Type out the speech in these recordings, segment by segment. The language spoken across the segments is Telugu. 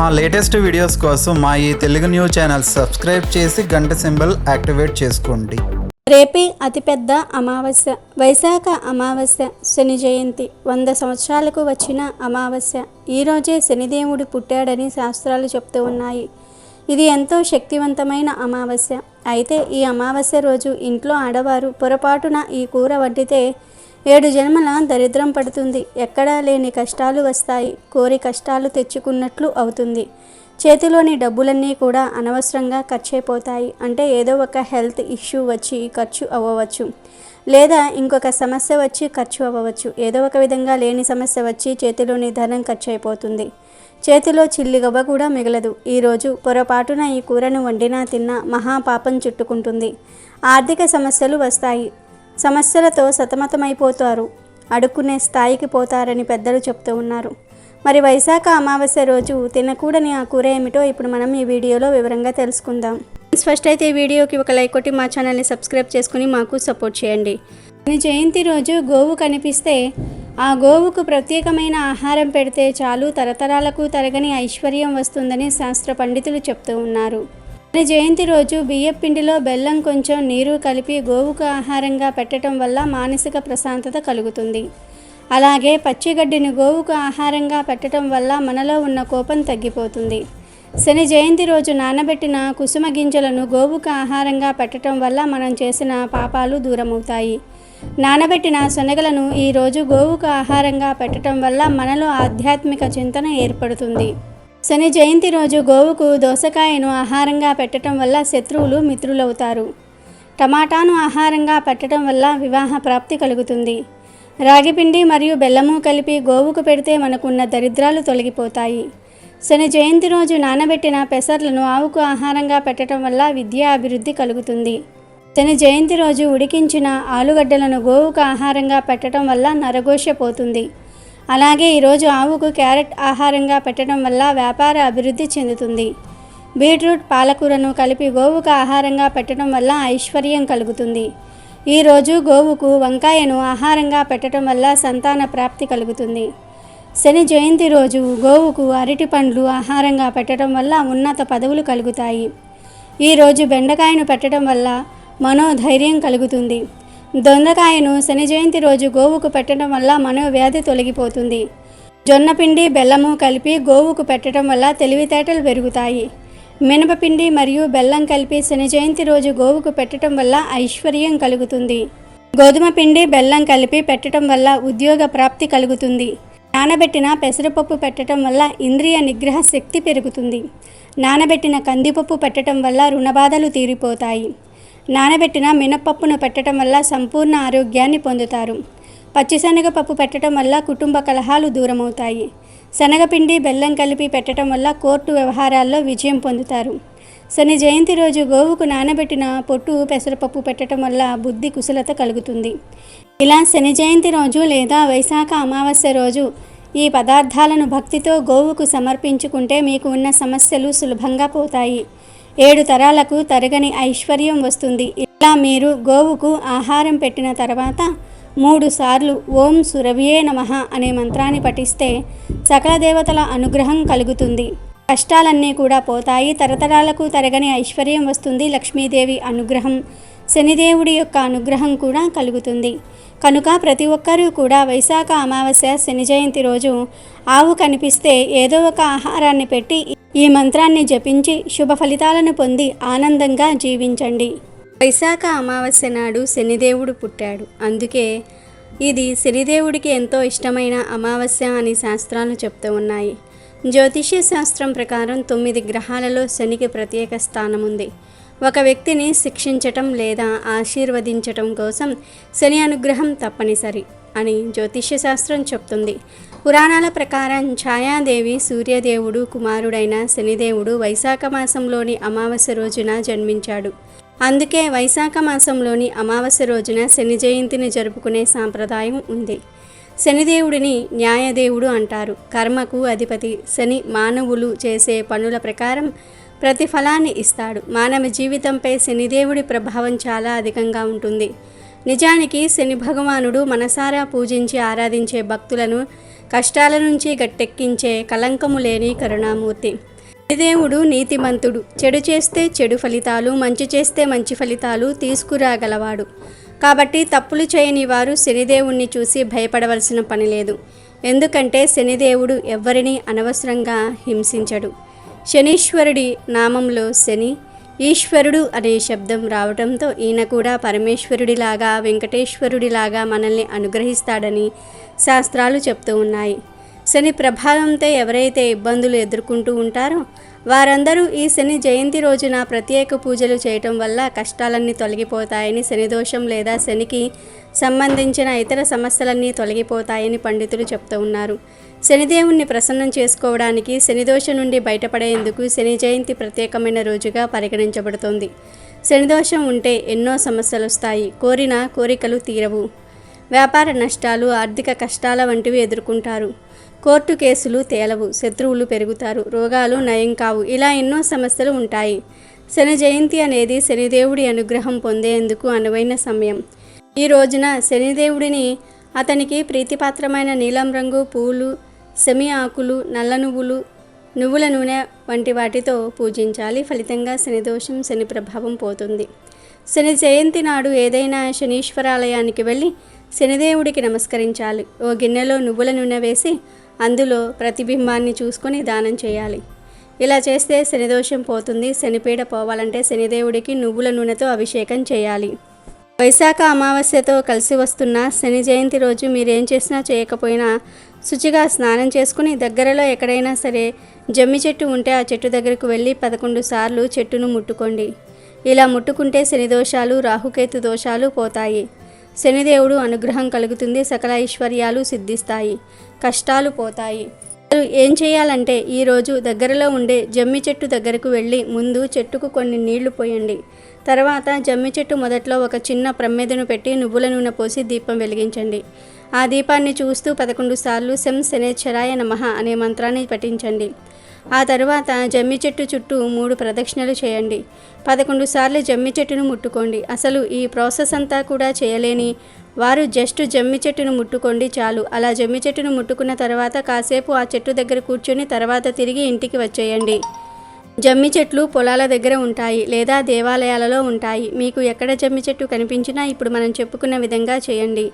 మా లేటెస్ట్ వీడియోస్ కోసం మా ఈ తెలుగు న్యూస్ ఛానల్ సబ్స్క్రైబ్ చేసి గంట సింబల్ యాక్టివేట్ చేసుకోండి. రేపే అతిపెద్ద అమావాస్య. వైశాఖ అమావాస్య శని జయంతి. వంద సంవత్సరాలకు వచ్చిన అమావాస్య. ఈరోజే శనిదేవుడు పుట్టాడని శాస్త్రాలు చెప్తూ ఉన్నాయి. ఇది ఎంతో శక్తివంతమైన అమావాస్య. అయితే ఈ అమావాస్య రోజు ఇంట్లో ఆడవారు పొరపాటున ఈ కూర వండితే ఏడు జన్మల దరిద్రం పడుతుంది. ఎక్కడా లేని కష్టాలు వస్తాయి. కోరి కష్టాలు తెచ్చుకున్నట్లు అవుతుంది. చేతిలోని డబ్బులన్నీ కూడా అనవసరంగా ఖర్చయిపోతాయి అంటే ఏదో ఒక హెల్త్ ఇష్యూ వచ్చి ఖర్చు అవ్వవచ్చు. లేదా ఇంకొక సమస్య వచ్చి ఖర్చు అవ్వవచ్చు. ఏదో ఒక విధంగా లేని సమస్య వచ్చి చేతిలోని ధనం ఖర్చు అయిపోతుంది చేతిలో చిల్లిగవ్వ కూడా మిగలదు. ఈరోజు పొరపాటున ఈ కూరను వండినా తిన్నా మహాపాపం చుట్టుకుంటుంది. ఆర్థిక సమస్యలు వస్తాయి. సమస్యలతో సతమతమైపోతారు. అడుక్కునే స్థాయికి పోతారని పెద్దలు చెప్తూ ఉన్నారు. మరి వైశాఖ అమావాస్య రోజు తినకూడని ఆ కూర ఏమిటో ఇప్పుడు మనం ఈ వీడియోలో వివరంగా తెలుసుకుందాం. ఫస్ట్ అయితే ఈ వీడియోకి ఒక లైక్ కొట్టి మా ఛానల్ని సబ్స్క్రైబ్ చేసుకుని మాకు సపోర్ట్ చేయండి. ఈ జయంతి రోజు గోవు కనిపిస్తే ఆ గోవుకు ప్రత్యేకమైన ఆహారం పెడితే చాలు తరతరాలకు తరగని ఐశ్వర్యం వస్తుందని శాస్త్ర పండితులు చెప్తూ ఉన్నారు. ఈ జయంతి రోజు బియ్యం పిండిలో బెల్లం కొంచెం నీరు కలిపి గోవుకు ఆహారంగా పెట్టడం వల్ల మానసిక ప్రశాంతత కలుగుతుంది. అలాగే పచ్చిగడ్డిని గోవుకు ఆహారంగా పెట్టడం వల్ల మనలో ఉన్న కోపం తగ్గిపోతుంది. శని జయంతి రోజు నానబెట్టిన కుసుమ గింజలను గోవుకు ఆహారంగా పెట్టడం వల్ల మనం చేసిన పాపాలు దూరమవుతాయి. నానబెట్టిన శనగలను ఈరోజు గోవుకు ఆహారంగా పెట్టడం వల్ల మనలో ఆధ్యాత్మిక చింతన ఏర్పడుతుంది. శని జయంతి రోజు గోవుకు దోసకాయను ఆహారంగా పెట్టడం వల్ల శత్రువులు మిత్రులవుతారు. టమాటాను ఆహారంగా పెట్టడం వల్ల వివాహ ప్రాప్తి కలుగుతుంది. రాగిపిండి మరియు బెల్లము కలిపి గోవుకు పెడితే మనకున్న దరిద్రాలు తొలగిపోతాయి. శని జయంతి రోజు నానబెట్టిన పెసర్లను ఆవుకు ఆహారంగా పెట్టడం వల్ల విద్యా అభివృద్ధి కలుగుతుంది. శని జయంతి రోజు ఉడికించిన ఆలుగడ్డలను గోవుకు ఆహారంగా పెట్టడం వల్ల నరగోష పోతుంది. అలాగే ఈరోజు ఆవుకు క్యారెట్ ఆహారంగా పెట్టడం వల్ల వ్యాపార అభివృద్ధి చెందుతుంది. బీట్రూట్ పాలకూరను కలిపి గోవుకు ఆహారంగా పెట్టడం వల్ల ఐశ్వర్యం కలుగుతుంది. ఈరోజు గోవుకు వంకాయను ఆహారంగా పెట్టడం వల్ల సంతాన ప్రాప్తి కలుగుతుంది. శని జయంతి రోజు గోవుకు అరటి పండ్లు ఆహారంగా పెట్టడం వల్ల ఉన్నత పదవులు కలుగుతాయి. ఈరోజు బెండకాయను పెట్టడం వల్ల మనోధైర్యం కలుగుతుంది. దొండకాయను శని జయంతి రోజు గోవుకు పెట్టడం వల్ల మనోవ్యాధి తొలగిపోతుంది. జొన్నపిండి బెల్లము కలిపి గోవుకు పెట్టడం వల్ల తెలివితేటలు పెరుగుతాయి. మినపపిండి మరియు బెల్లం కలిపి శని జయంతి రోజు గోవుకు పెట్టడం వల్ల ఐశ్వర్యం కలుగుతుంది. గోధుమ పిండి బెల్లం కలిపి పెట్టడం వల్ల ఉద్యోగ ప్రాప్తి కలుగుతుంది. నానబెట్టిన పెసరపప్పు పెట్టడం వల్ల ఇంద్రియ నిగ్రహ శక్తి పెరుగుతుంది. నానబెట్టిన కందిపప్పు పెట్టడం వల్ల రుణబాధలు తీరిపోతాయి. నానబెట్టిన మినపప్పును పెట్టడం వల్ల సంపూర్ణ ఆరోగ్యాన్ని పొందుతారు. పచ్చిశనగపప్పు పెట్టడం వల్ల కుటుంబ కలహాలు దూరమవుతాయి. శనగపిండి బెల్లం కలిపి పెట్టడం వల్ల కోర్టు వ్యవహారాల్లో విజయం పొందుతారు. శని జయంతి రోజు గోవుకు నానబెట్టిన పొట్టు పెసరపప్పు పెట్టడం వల్ల బుద్ధి కుశలత కలుగుతుంది. ఇలా శని జయంతి రోజు లేదా వైశాఖ అమావాస్య రోజు ఈ పదార్థాలను భక్తితో గోవుకు సమర్పించుకుంటే మీకు ఉన్న సమస్యలు సులభంగా పోతాయి. ఏడు తరాలకు తరగని ఐశ్వర్యం వస్తుంది. ఇలా మీరు గోవుకు ఆహారం పెట్టిన తర్వాత మూడు సార్లు ఓం సురభియే నమః అనే మంత్రాన్ని పఠిస్తే సకల దేవతల అనుగ్రహం కలుగుతుంది. కష్టాలన్నీ కూడా పోతాయి. తరతరాలకు తరగని ఐశ్వర్యం వస్తుంది. లక్ష్మీదేవి అనుగ్రహం శనిదేవుడి యొక్క అనుగ్రహం కూడా కలుగుతుంది. కనుక ప్రతి ఒక్కరూ కూడా వైశాఖ అమావాస్య శని జయంతి రోజు ఆవు కనిపిస్తే ఏదో ఒక ఆహారాన్ని పెట్టి ఈ మంత్రాన్ని జపించి శుభ ఫలితాలను పొంది ఆనందంగా జీవించండి. వైశాఖ అమావాస్య నాడు శనిదేవుడు పుట్టాడు. అందుకే ఇది శనిదేవుడికి ఎంతో ఇష్టమైన అమావాస్య అని శాస్త్రాలు చెప్తూ ఉన్నాయి. జ్యోతిష్య శాస్త్రం ప్రకారం తొమ్మిది గ్రహాలలో శనికి ప్రత్యేక స్థానం ఉంది ఒక వ్యక్తిని శిక్షించటం లేదా ఆశీర్వదించటం కోసం శని అనుగ్రహం తప్పనిసరి అని జ్యోతిష్య శాస్త్రం చెప్తుంది. పురాణాల ప్రకారం ఛాయాదేవి సూర్యదేవుడు కుమారుడైన శనిదేవుడు వైశాఖ మాసంలోని అమావాస్య రోజున జన్మించాడు. అందుకే వైశాఖ మాసంలోని అమావాస్య రోజున శని జయంతిని జరుపుకునే సాంప్రదాయం ఉంది. శనిదేవుడిని న్యాయదేవుడు అంటారు. కర్మకు అధిపతి శని మానవులు చేసే పనుల ప్రకారం ప్రతిఫలాన్ని ఇస్తాడు. మానవ జీవితంపై శనిదేవుడి ప్రభావం చాలా అధికంగా ఉంటుంది. నిజానికి శని భగవానుడు మనసారా పూజించి ఆరాధించే భక్తులను కష్టాల నుంచి గట్టెక్కించే కలంకము లేని కరుణామూర్తి. శనిదేవుడు నీతిమంతుడు. చెడు చేస్తే చెడు ఫలితాలు మంచి చేస్తే మంచి ఫలితాలు తీసుకురాగలవాడు. కాబట్టి తప్పులు చేయని వారు శనిదేవుణ్ణి చూసి భయపడవలసిన పని లేదు. ఎందుకంటే శనిదేవుడు ఎవ్వరినీ అనవసరంగా హింసించడు. శనీశ్వరుడి నామంలో శని ఈశ్వరుడు అనే శబ్దం రావడంతో ఈయన కూడా పరమేశ్వరుడిలాగా వెంకటేశ్వరుడిలాగా మనల్ని అనుగ్రహిస్తాడని శాస్త్రాలు చెప్తూ ఉన్నాయి. శని ప్రభావంతో ఎవరైతే ఇబ్బందులు ఎదుర్కొంటూ ఉంటారో వారందరూ ఈ శని జయంతి రోజున ప్రత్యేక పూజలు చేయటం వల్ల కష్టాలన్నీ తొలగిపోతాయని శనిదోషం లేదా శనికి సంబంధించిన ఇతర సమస్యలన్నీ తొలగిపోతాయని పండితులు చెప్తూ ఉన్నారు. శనిదేవుణ్ణి ప్రసన్నం చేసుకోవడానికి శనిదోషం నుండి బయటపడేందుకు శని జయంతి ప్రత్యేకమైన రోజుగా పరిగణించబడుతోంది. శనిదోషం ఉంటే ఎన్నో సమస్యలు వస్తాయి కోరిన కోరికలు తీరవు. వ్యాపార నష్టాలు ఆర్థిక కష్టాల వంటివి ఎదుర్కొంటారు. కోర్టు కేసులు తేలవు శత్రువులు పెరుగుతారు రోగాలు నయం కావు. ఇలా ఎన్నో సమస్యలు ఉంటాయి. శని జయంతి అనేది శనిదేవుడి అనుగ్రహం పొందేందుకు అనువైన సమయం. ఈ రోజున శనిదేవుడిని అతనికి ప్రీతిపాత్రమైన నీలం రంగు పూలు సెమి ఆకులు నల్ల నువ్వులు నువ్వుల నూనె వంటి వాటితో పూజించాలి. ఫలితంగా శనిదోషం శని ప్రభావం పోతుంది. శని జయంతి నాడు ఏదైనా శనీశ్వరాలయానికి వెళ్ళి శనిదేవుడికి నమస్కరించాలి. ఓ గిన్నెలో నువ్వుల నూనె వేసి అందులో ప్రతిబింబాన్ని చూసుకొని దానం చేయాలి. ఇలా చేస్తే శనిదోషం పోతుంది శనిపీడ పోవాలంటే శనిదేవుడికి నువ్వుల నూనెతో అభిషేకం చేయాలి. వైశాఖ అమావాస్యతో కలిసి వస్తున్న శని జయంతి రోజు మీరేం చేసినా చేయకపోయినా శుచిగా స్నానం చేసుకుని దగ్గరలో ఎక్కడైనా సరే జమ్మి చెట్టు ఉంటే ఆ చెట్టు దగ్గరకు వెళ్ళి పదకొండు సార్లు చెట్టును ముట్టుకోండి. ఇలా ముట్టుకుంటే శని దోషాలు రాహుకేతు దోషాలు పోతాయి. శనిదేవుడు అనుగ్రహం కలుగుతుంది సకల ఐశ్వర్యాలు సిద్ధిస్తాయి కష్టాలు పోతాయి. ఏం చేయాలంటే ఈరోజు దగ్గరలో ఉండే జమ్మి చెట్టు దగ్గరకు వెళ్ళి ముందు చెట్టుకు కొన్ని నీళ్ళు పోయండి. తర్వాత జమ్మి చెట్టు మొదట్లో ఒక చిన్న ప్రమ్మెదను పెట్టి నువ్వుల నూనె పోసి దీపం వెలిగించండి. ఆ దీపాన్ని చూస్తూ పదకొండు సార్లు శం శనేశ్వరాయ నమః అనే మంత్రాన్ని పఠించండి. ఆ తర్వాత జమ్మి చెట్టు చుట్టూ మూడు ప్రదక్షిణలు చేయండి. పదకొండు సార్లు జమ్మి చెట్టును ముట్టుకోండి. అసలు ఈ ప్రాసెస్ అంతా కూడా చేయలేని వారు జస్ట్ జమ్మి చెట్టును ముట్టుకోండి చాలు. అలా జమ్మి చెట్టును ముట్టుకున్న తర్వాత కాసేపు ఆ చెట్టు దగ్గర కూర్చొని తర్వాత తిరిగి ఇంటికి వచ్చేయండి. జమ్మి చెట్లు పొలాల దగ్గర ఉంటాయి లేదా దేవాలయాలలో ఉంటాయి. మీకు ఎక్కడ జమ్మి చెట్టు కనిపించినా ఇప్పుడు మనం చెప్పుకున్న విధంగా చేయండి.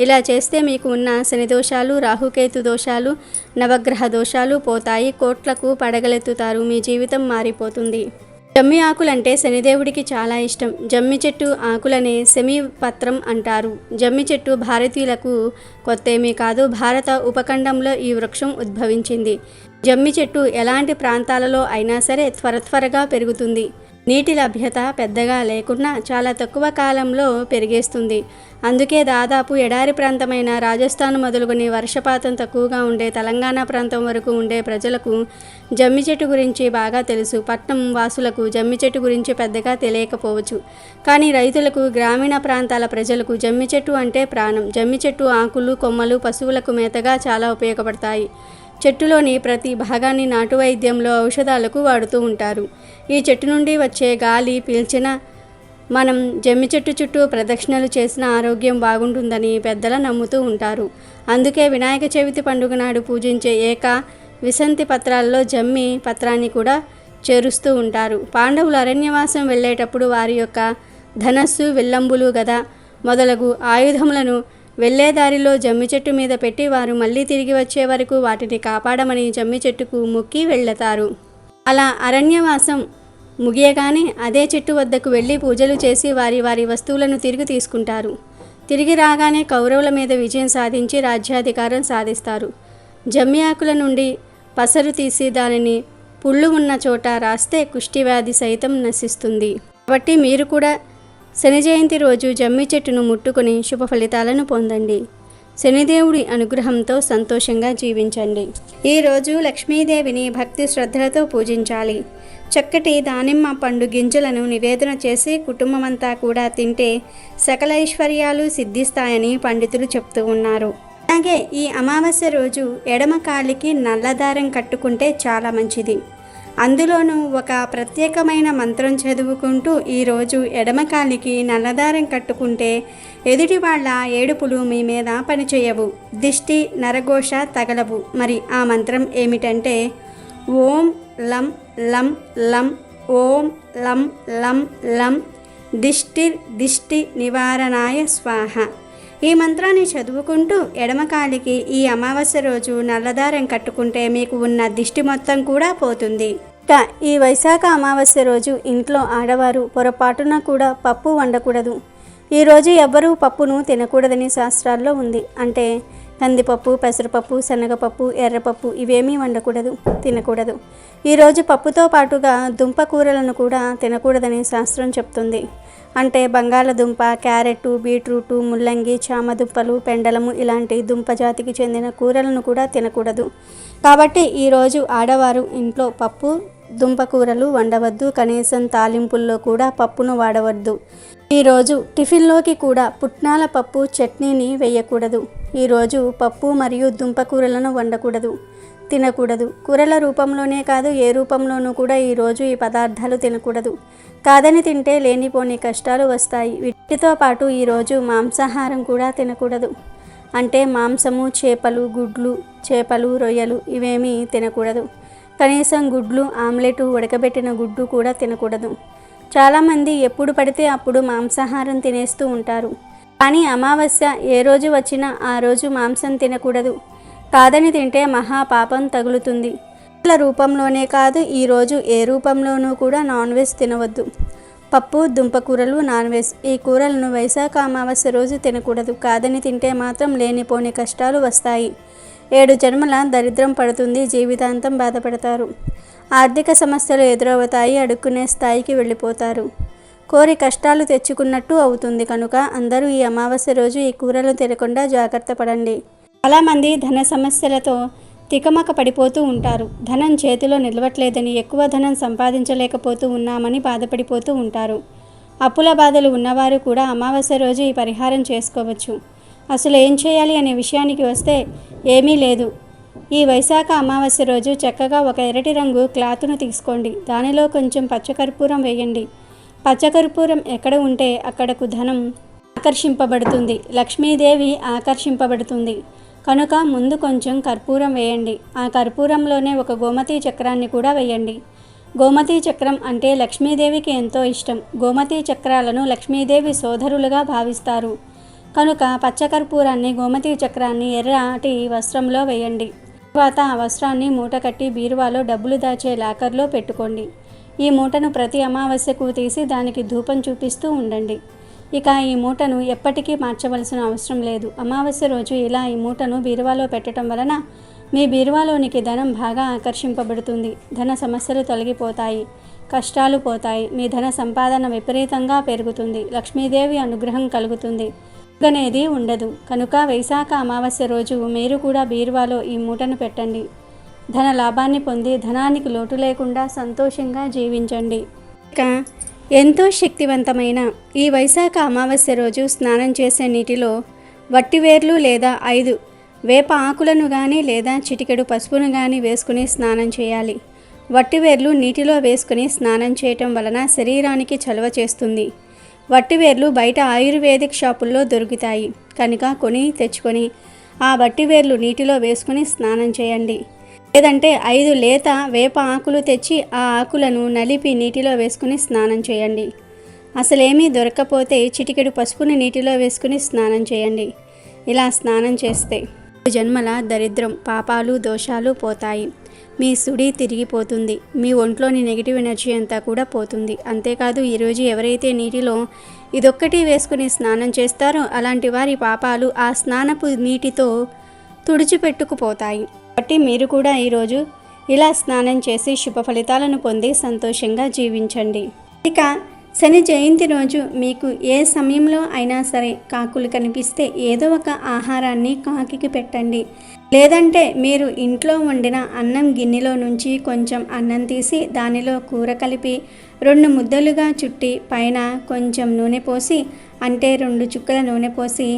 ఇలా చేస్తే మీకు ఉన్న శని దోషాలు రాహుకేతు దోషాలు నవగ్రహ దోషాలు పోతాయి కోట్లకు పడగలెత్తుతారు మీ జీవితం మారిపోతుంది. జమ్మి ఆకులంటే శనిదేవుడికి చాలా ఇష్టం. జమ్మి చెట్టు ఆకులనే సెమి పత్రం అంటారు. జమ్మి చెట్టు భారతీయులకు కొత్తేమీ కాదు. భారత ఉపఖండంలో ఈ వృక్షం ఉద్భవించింది. జమ్మి చెట్టు ఎలాంటి ప్రాంతాలలో అయినా సరే త్వర త్వరగా పెరుగుతుంది. నీటి లభ్యత పెద్దగా లేకున్నా చాలా తక్కువ కాలంలో పెరిగేస్తుంది. అందుకే దాదాపు ఎడారి ప్రాంతమైన రాజస్థాన్ మొదలుకొని వర్షపాతం తక్కువగా ఉండే తెలంగాణ ప్రాంతం వరకు ఉండే ప్రజలకు జమ్మి చెట్టు గురించి బాగా తెలుసు. పట్నం వాసులకు జమ్మి చెట్టు గురించి పెద్దగా తెలియకపోవచ్చు. కానీ రైతులకు గ్రామీణ ప్రాంతాల ప్రజలకు జమ్మి చెట్టు అంటే ప్రాణం. జమ్మి చెట్టు ఆకులు కొమ్మలు పశువులకు మేతగా చాలా ఉపయోగపడతాయి. చెట్టులోని ప్రతి భాగాన్ని నాటు వైద్యంలో ఔషధాలకు వాడుతూ ఉంటారు. ఈ చెట్టు నుండి వచ్చే గాలి పీల్చిన మనం జమ్మి చెట్టు చుట్టూ ప్రదక్షిణలు చేసిన ఆరోగ్యం బాగుంటుందని పెద్దలు నమ్ముతూ ఉంటారు. అందుకే వినాయక చవితి పండుగ నాడు పూజించే ఏక విసంతి పత్రాల్లో జమ్మి పత్రాన్ని కూడా చేరుస్తూ ఉంటారు. పాండవులు అరణ్యవాసం వెళ్ళేటప్పుడు వారి యొక్క ధనస్సు విల్లంబులు గద మొదలగు ఆయుధములను వెళ్ళే దారిలో జమ్మి చెట్టు మీద పెట్టి వారు మళ్ళీ తిరిగి వచ్చే వరకు వాటిని కాపాడమని జమ్మి చెట్టుకు మొక్కి వెళ్తారు అలా అరణ్యవాసం ముగియగానే అదే చెట్టు వద్దకు వెళ్ళి పూజలు చేసి వారి వారి వస్తువులను తిరిగి తీసుకుంటారు. తిరిగి రాగానే కౌరవుల మీద విజయం సాధించి రాజ్యాధికారం సాధిస్తారు. జమ్మి ఆకుల నుండి పసరు తీసి దానిని పుళ్ళు ఉన్న చోట రాస్తే కుష్టివ్యాధి సైతం నశిస్తుంది. కాబట్టి మీరు కూడా శని జయంతి రోజు జమ్మి చెట్టును ముట్టుకుని శుభ ఫలితాలను పొందండి. శనిదేవుడి అనుగ్రహంతో సంతోషంగా జీవించండి. ఈరోజు లక్ష్మీదేవిని భక్తి శ్రద్ధలతో పూజించాలి. చక్కటి దానిమ్మ పండు గింజలను నివేదన చేసి కుటుంబమంతా కూడా తింటే సకల ఐశ్వర్యాలు సిద్ధిస్తాయని పండితులు చెప్తూ ఉన్నారు. అలాగే ఈ అమావాస్య రోజు ఎడమ కాలికి నల్లదారం కట్టుకుంటే చాలా మంచిది. అందులోనూ ఒక ప్రత్యేకమైన మంత్రం చదువుకుంటూ ఈరోజు ఎడమకాలికి నల్లదారం కట్టుకుంటే ఎదుటి వాళ్ళ ఏడుపులు మీ మీద పనిచేయవు. దిష్టి నరఘోష తగలవు. మరి ఆ మంత్రం ఏమిటంటే ఓం లం లం లం ఓం లం లం లం దిష్టి దిష్టి నివారణాయ స్వాహ. ఈ మంత్రాన్ని చదువుకుంటూ ఎడమకాలికి ఈ అమావాస్య రోజు నల్లదారం కట్టుకుంటే మీకు ఉన్న దిష్టి మొత్తం కూడా పోతుంది. ఇక ఈ వైశాఖ అమావాస్య రోజు ఇంట్లో ఆడవారు పొరపాటున కూడా పప్పు వండకూడదు. ఈరోజు ఎవ్వరూ పప్పును తినకూడదని శాస్త్రాల్లో ఉంది. అంటే కందిపప్పు పెసరపప్పు శనగపప్పు ఎర్రపప్పు ఇవేమీ వండకూడదు తినకూడదు. ఈరోజు పప్పుతో పాటుగా దుంప కూరలను కూడా తినకూడదని శాస్త్రం చెప్తుంది. అంటే బంగాళదుంప క్యారెట్ బీట్రూటు ముల్లంగి చామదుంపలు పెండలము ఇలాంటి దుంప జాతికి చెందిన కూరలను కూడా తినకూడదు. కాబట్టి ఈరోజు ఆడవారు ఇంట్లో పప్పు దుంప కూరలు వండవద్దు కనీసం తాలింపుల్లో కూడా పప్పును వాడవద్దు. ఈరోజు టిఫిన్లోకి కూడా పుట్నాల పప్పు చట్నీని వేయకూడదు. ఈరోజు పప్పు మరియు దుంప కూరలను వండకూడదు. తినకూడదు. కూరల రూపంలోనే కాదు ఏ రూపంలోనూ కూడా ఈరోజు ఈ పదార్థాలు తినకూడదు. కాదని తింటే లేనిపోని కష్టాలు వస్తాయి. వీటితో పాటు ఈరోజు మాంసాహారం కూడా తినకూడదు. అంటే మాంసము చేపలు గుడ్లు చేపలు రొయ్యలు ఇవేమీ తినకూడదు. కనీసం గుడ్లు ఆమ్లెట్ ఉడకబెట్టిన గుడ్డు కూడా తినకూడదు. చాలామంది ఎప్పుడు పడితే అప్పుడు మాంసాహారం తినేస్తూ ఉంటారు. కానీ అమావాస్య ఏ రోజు వచ్చినా ఆ రోజు మాంసం తినకూడదు. కాదని తింటే మహా పాపం తగులుతుంది. ఇట్ల రూపంలోనే కాదు ఈరోజు ఏ రూపంలోనూ కూడా నాన్ వెజ్ తినవద్దు. పప్పు దుంపకూరలు నాన్ వెజ్. ఈ కూరలను వైశాఖ అమావాస్య రోజు తినకూడదు. కాదని తింటే మాత్రం లేనిపోని కష్టాలు వస్తాయి. ఏడు జన్మల దరిద్రం పడుతుంది జీవితాంతం బాధపడతారు. ఆర్థిక సమస్యలు ఎదురవుతాయి అడుక్కునే స్థాయికి వెళ్ళిపోతారు. కోరి కష్టాలు తెచ్చుకున్నట్టు అవుతుంది కనుక అందరూ ఈ అమావాస్య రోజు ఈ కూరలు తినకుండా జాగ్రత్త పడండి. చాలామంది ధన సమస్యలతో తికమక పడిపోతూ ఉంటారు. ధనం చేతిలో నిలవట్లేదని ఎక్కువ ధనం సంపాదించలేకపోతూ ఉన్నామని బాధపడిపోతూ ఉంటారు. అప్పుల బాధలు ఉన్నవారు కూడా అమావాస్య రోజు ఈ పరిహారం చేసుకోవచ్చు. అసలు ఏం చేయాలి అనే విషయానికి వస్తే ఏమీ లేదు. ఈ వైశాఖ అమావాస్య రోజు చక్కగా ఒక ఎరటి రంగు క్లాత్ను తీసుకోండి. దానిలో కొంచెం పచ్చకర్పూరం వేయండి. పచ్చకర్పూరం ఎక్కడ ఉంటే అక్కడకు ధనం ఆకర్షింపబడుతుంది. లక్ష్మీదేవి ఆకర్షింపబడుతుంది. కనుక ముందు కొంచెం కర్పూరం వేయండి. ఆ కర్పూరంలోనే ఒక గోమతి చక్రాన్ని కూడా వేయండి. గోమతి చక్రం అంటే లక్ష్మీదేవికి ఎంతో ఇష్టం. గోమతి చక్రాలను లక్ష్మీదేవి సోదరులుగా భావిస్తారు. కనుక పచ్చకర్పూరాన్ని గోమతి చక్రాన్ని ఎర్రటి వస్త్రంలో వేయండి. తర్వాత ఆ వస్త్రాన్ని మూట కట్టి బీరువాలో డబ్బులు దాచే లాకర్లో పెట్టుకోండి. ఈ మూటను ప్రతి అమావాస్యకు తీసి దానికి ధూపం చూపిస్తూ ఉండండి. ఇక ఈ మూటను ఎప్పటికీ మార్చవలసిన అవసరం లేదు. అమావాస్య రోజు ఇలా ఈ మూటను బీరువాలో పెట్టడం వలన మీ బీరువాలోనికి ధనం బాగా ఆకర్షింపబడుతుంది. ధన సమస్యలు తొలగిపోతాయి కష్టాలు పోతాయి మీ ధన సంపాదన విపరీతంగా పెరుగుతుంది లక్ష్మీదేవి అనుగ్రహం కలుగుతుంది. అనేది ఉండదు. కనుక వైశాఖ అమావాస్య రోజు మీరు కూడా బీరువాలో ఈ మూటను పెట్టండి. ధన లాభాన్ని పొంది ధనానికి లోటు లేకుండా సంతోషంగా జీవించండి. ఇక ఎంతో శక్తివంతమైన ఈ వైశాఖ అమావాస్య రోజు స్నానం చేసే నీటిలో వట్టివేర్లు లేదా ఐదు వేప ఆకులను కానీ లేదా చిటికెడు పసుపును కానీ వేసుకుని స్నానం చేయాలి. వట్టివేర్లు నీటిలో వేసుకుని స్నానం చేయటం వలన శరీరానికి చలవ చేస్తుంది. వట్టివేర్లు బయట ఆయుర్వేదిక్ షాపుల్లో దొరుకుతాయి. కనుక కొని తెచ్చుకొని ఆ వట్టివేర్లు నీటిలో వేసుకుని స్నానం చేయండి. లేదంటే ఐదు లేత వేప ఆకులు తెచ్చి ఆ ఆకులను నలిపి నీటిలో వేసుకుని స్నానం చేయండి. అసలేమీ దొరకకపోతే చిటికెడు పసుపుని నీటిలో వేసుకుని స్నానం చేయండి. ఇలా స్నానం చేస్తే జన్మల దరిద్రం పాపాలు దోషాలు పోతాయి. మీ సుడి తిరిగిపోతుంది. మీ ఒంట్లోని నెగిటివ్ ఎనర్జీ అంతా కూడా పోతుంది. అంతేకాదు ఈరోజు ఎవరైతే నీటిలో ఇదొక్కటి వేసుకుని స్నానం చేస్తారో అలాంటి వారి పాపాలు ఆ స్నానపు నీటితో తుడిచిపెట్టుకుపోతాయి. కాబట్టి మీరు కూడా ఈరోజు ఇలా స్నానం చేసి శుభ ఫలితాలను పొంది సంతోషంగా జీవించండి. ఇక శని జయంతి రోజు మీకు ఏ సమయంలో అయినా సరే కాకులు కనిపిస్తే ఏదో ఒక ఆహారాన్ని కాకికి పెట్టండి. లేదంటే మీరు ఇంట్లో వండిన అన్నం గిన్నెలో నుంచి కొంచెం అన్నం తీసి దానిలో కూర కలిపి రెండు ముద్దలుగా చుట్టి పైన కొంచెం నూనె పోసి అంటే రెండు చుక్కల నూనె పోసి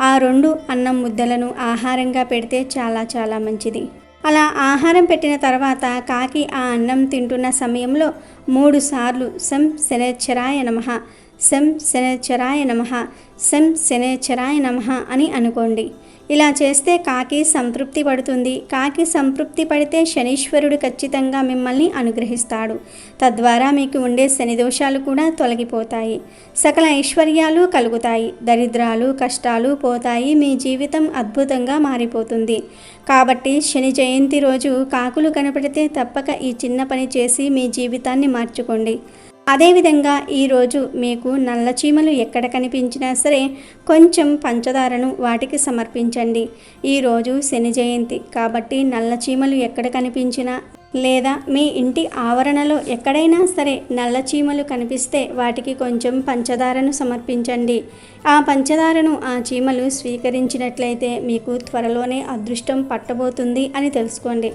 ఆ రెండు అన్నం ముద్దలను ఆహారంగా పెడితే చాలా చాలా మంచిది. అలా ఆహారం పెట్టిన తర్వాత కాకి ఆ అన్నం తింటున్న సమయంలో మూడు సార్లు సం శనేశ్వరాయ నమ. సం శనేశ్వరాయ నమ. సం శనేశ్వరాయ నమ అని అనుకోండి. ఇలా చేస్తే కాకి సంతృప్తి పడుతుంది. కాకి సంతృప్తి పడితే శనీశ్వరుడు ఖచ్చితంగా మిమ్మల్ని అనుగ్రహిస్తాడు. తద్వారా మీకు ఉండే శని దోషాలు కూడా తొలగిపోతాయి. సకల ఐశ్వర్యాలు కలుగుతాయి. దరిద్రాలు కష్టాలు పోతాయి. మీ జీవితం అద్భుతంగా మారిపోతుంది. కాబట్టి శని జయంతి రోజు కాకులు కనపడితే తప్పక ఈ చిన్న పని చేసి మీ జీవితాన్ని మార్చుకోండి. అదేవిధంగా ఈరోజు మీకు నల్ల చీమలు ఎక్కడ కనిపించినా సరే కొంచెం పంచదారను వాటికి సమర్పించండి. ఈరోజు శని జయంతి కాబట్టి నల్ల చీమలు ఎక్కడ కనిపించినా లేదా మీ ఇంటి ఆవరణలో ఎక్కడైనా సరే నల్ల చీమలు కనిపిస్తే వాటికి కొంచెం పంచదారను సమర్పించండి. ఆ పంచదారను ఆ చీమలు స్వీకరించినట్లయితే మీకు త్వరలోనే అదృష్టం పట్టబోతుంది అని తెలుసుకోండి.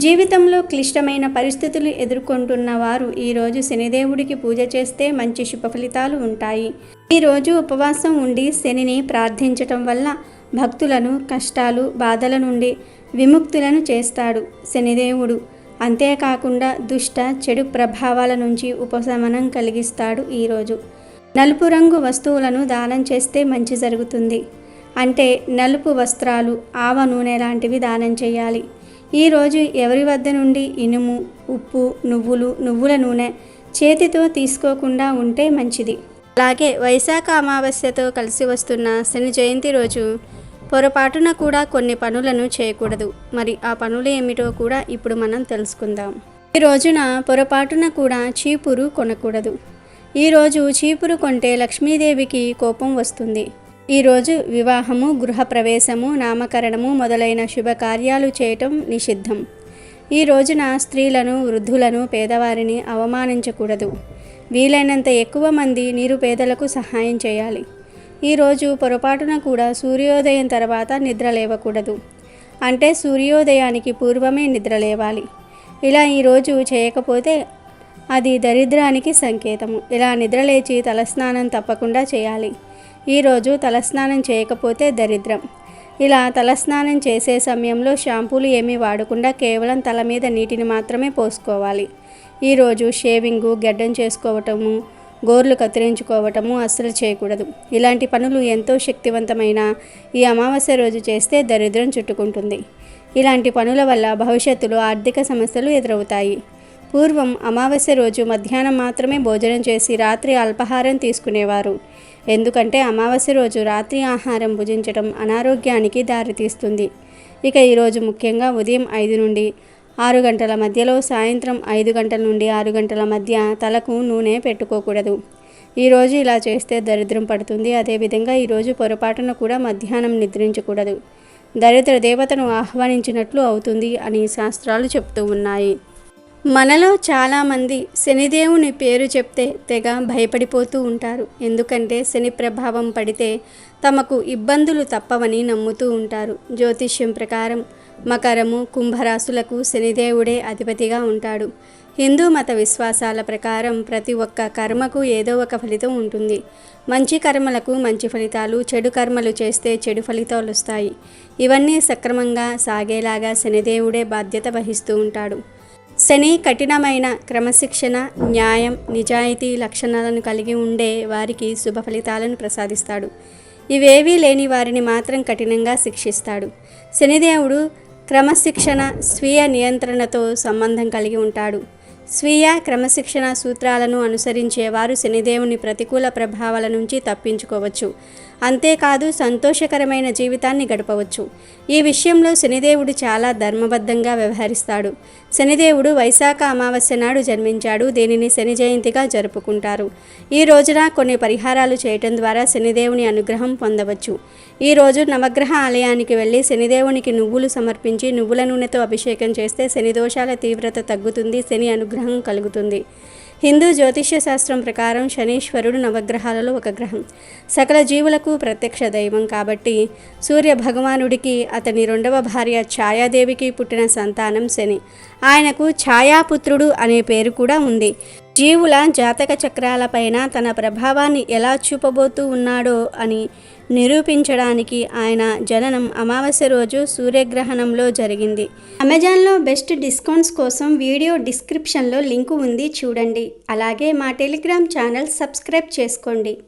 జీవితంలో క్లిష్టమైన పరిస్థితులు ఎదుర్కొంటున్న వారు ఈరోజు శనిదేవుడికి పూజ చేస్తే మంచి శుభ ఫలితాలు ఉంటాయి. ఈరోజు ఉపవాసం ఉండి శనిని ప్రార్థించటం వల్ల భక్తులను కష్టాలు బాధల నుండి విముక్తులను చేస్తాడు శనిదేవుడు. అంతేకాకుండా దుష్ట చెడు ప్రభావాల నుంచి ఉపశమనం కలిగిస్తాడు ఈరోజు నలుపు రంగు వస్తువులను దానం చేస్తే మంచి జరుగుతుంది. అంటే నలుపు వస్త్రాలు ఆవ నూనె లాంటివి దానం చేయాలి. ఈరోజు ఎవరి వద్ద నుండి ఇనుము ఉప్పు నువ్వులు నువ్వుల నూనె చేతితో తీసుకోకుండా ఉంటే మంచిది. అలాగే వైశాఖ అమావాస్యతో కలిసి వస్తున్న శని జయంతి రోజు పొరపాటున కూడా కొన్ని పనులను చేయకూడదు. మరి ఆ పనులు ఏమిటో కూడా ఇప్పుడు మనం తెలుసుకుందాం. ఈ రోజున పొరపాటున కూడా చీపురు కొనకూడదు. ఈరోజు చీపురు కొంటే లక్ష్మీదేవికి కోపం వస్తుంది. ఈరోజు వివాహము గృహప్రవేశము నామకరణము మొదలైన శుభకార్యాలు చేయటం నిషిద్ధం. ఈ రోజున స్త్రీలను వృద్ధులను పేదవారిని అవమానించకూడదు. వీలైనంత ఎక్కువ మంది నిరుపేదలకు సహాయం చేయాలి. ఈరోజు పొరపాటున కూడా సూర్యోదయం తర్వాత నిద్ర లేవకూడదు. అంటే సూర్యోదయానికి పూర్వమే నిద్ర లేవాలి. ఇలా ఈరోజు చేయకపోతే అది దరిద్రానికి సంకేతము. ఇలా నిద్రలేచి తలస్నానం తప్పకుండా చేయాలి. ఈరోజు తలస్నానం చేయకపోతే దరిద్రం. ఇలా తలస్నానం చేసే సమయంలో షాంపూలు ఏమీ వాడకుండా కేవలం తల మీద నీటిని మాత్రమే పోసుకోవాలి. ఈరోజు షేవింగు గడ్డం చేసుకోవటము గోర్లు కత్తిరించుకోవటము అస్సలు చేయకూడదు. ఇలాంటి పనులు ఎంతో శక్తివంతమైన ఈ అమావాస్య రోజు చేస్తే దరిద్రం చుట్టుకుంటుంది. ఇలాంటి పనుల వల్ల భవిష్యత్తులో ఆర్థిక సమస్యలు ఎదురవుతాయి. పూర్వం అమావాస్య రోజు మధ్యాహ్నం మాత్రమే భోజనం చేసి రాత్రి అల్పాహారం తీసుకునేవారు. ఎందుకంటే అమావాస్య రోజు రాత్రి ఆహారం భుజించడం అనారోగ్యానికి దారితీస్తుంది. ఇక ఈరోజు ముఖ్యంగా ఉదయం ఐదు నుండి ఆరు గంటల మధ్యలో సాయంత్రం ఐదు గంటల నుండి ఆరు గంటల మధ్య తలకు నూనె పెట్టుకోకూడదు. ఈరోజు ఇలా చేస్తే దరిద్రం పడుతుంది. అదేవిధంగా ఈరోజు పొరపాటున కూడా మధ్యాహ్నం నిద్రించకూడదు. దరిద్ర దేవతను ఆహ్వానించినట్లు అవుతుంది అని శాస్త్రాలు చెప్తూ ఉన్నాయి. మనలో చాలామంది శనిదేవుని పేరు చెప్తే తెగ భయపడిపోతూ ఉంటారు. ఎందుకంటే శని ప్రభావం పడితే తమకు ఇబ్బందులు తప్పవని నమ్ముతూ ఉంటారు. జ్యోతిష్యం ప్రకారం మకరము కుంభరాశులకు శనిదేవుడే అధిపతిగా ఉంటాడు. హిందూ మత విశ్వాసాల ప్రకారం ప్రతి ఒక్క కర్మకు ఏదో ఒక ఫలితం ఉంటుంది. మంచి కర్మలకు మంచి ఫలితాలు చెడు కర్మలు చేస్తే చెడు ఫలితాలు వస్తాయి. ఇవన్నీ సక్రమంగా సాగేలాగా శనిదేవుడే బాధ్యత వహిస్తూ ఉంటాడు. శని కఠినమైన క్రమశిక్షణ న్యాయం నిజాయితీ లక్షణాలను కలిగి ఉండే వారికి శుభ ఫలితాలను ప్రసాదిస్తాడు. ఇవేవీ లేని వారిని మాత్రం కఠినంగా శిక్షిస్తాడు. శనిదేవుడు క్రమశిక్షణ స్వీయ నియంత్రణతో సంబంధం కలిగి ఉంటాడు. స్వీయ క్రమశిక్షణ సూత్రాలను అనుసరించేవారు శనిదేవుని ప్రతికూల ప్రభావాల నుంచి తప్పించుకోవచ్చు. అంతేకాదు సంతోషకరమైన జీవితాన్ని గడపవచ్చు. ఈ విషయంలో శనిదేవుడు చాలా ధర్మబద్ధంగా వ్యవహరిస్తాడు. శనిదేవుడు వైశాఖ అమావాస్య నాడు జన్మించాడు. దీనిని శని జయంతిగా జరుపుకుంటారు. ఈ రోజున కొన్ని పరిహారాలు చేయటం ద్వారా శనిదేవుని అనుగ్రహం పొందవచ్చు. ఈ రోజు నవగ్రహ ఆలయానికి వెళ్ళి శనిదేవునికి నువ్వులు సమర్పించి నువ్వుల నూనెతో అభిషేకం చేస్తే శని దోషాల తీవ్రత తగ్గుతుంది శని అనుగ్రహం కలుగుతుంది. హిందూ జ్యోతిష్య శాస్త్రం ప్రకారం శనీశ్వరుడు నవగ్రహాలలో ఒక గ్రహం. సకల జీవులకు ప్రత్యక్ష దైవం కాబట్టి సూర్య భగవానుడికి అతని రెండవ భార్య ఛాయాదేవికి పుట్టిన సంతానం శని. ఆయనకు ఛాయాపుత్రుడు అనే పేరు కూడా ఉంది. జీవుల జాతక చక్రాలపైన తన ప్రభావాన్ని ఎలా చూపబోతూ ఉన్నాడో అని నిరూపించడానికి ఆయన జననం అమావాస్య రోజు సూర్యగ్రహణంలో జరిగింది. అమెజాన్లో బెస్ట్ డిస్కౌంట్స్ కోసం వీడియో డిస్క్రిప్షన్లో లింకు ఉంది చూడండి. అలాగే మా టెలిగ్రామ్ ఛానల్ సబ్స్క్రైబ్ చేసుకోండి.